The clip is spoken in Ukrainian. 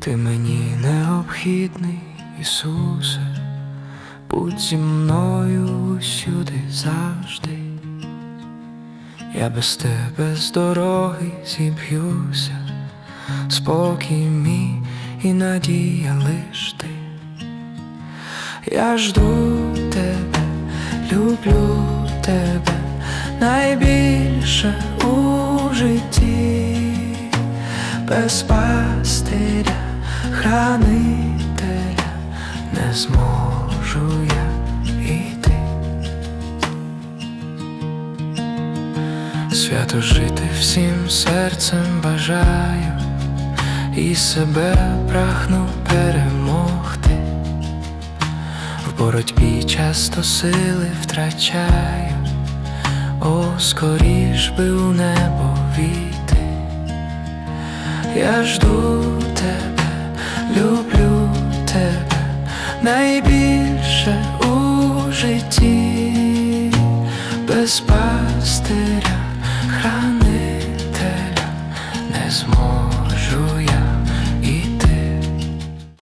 Ти мені необхідний, Ісусе, будь зі мною усюди завжди. Я без тебе з дороги зіб'юся, спокій мій і надія лиш ти. Я жду тебе, люблю тебе найбільше у житті, без пастиря, хранителя не зможу я йти. Свято жити всім серцем бажаю і себе прагну перемогти. В боротьбі часто сили втрачаю, о, скоріш би у небо війти. Я жду найбільше у житті, без пастиря, хранителя не зможу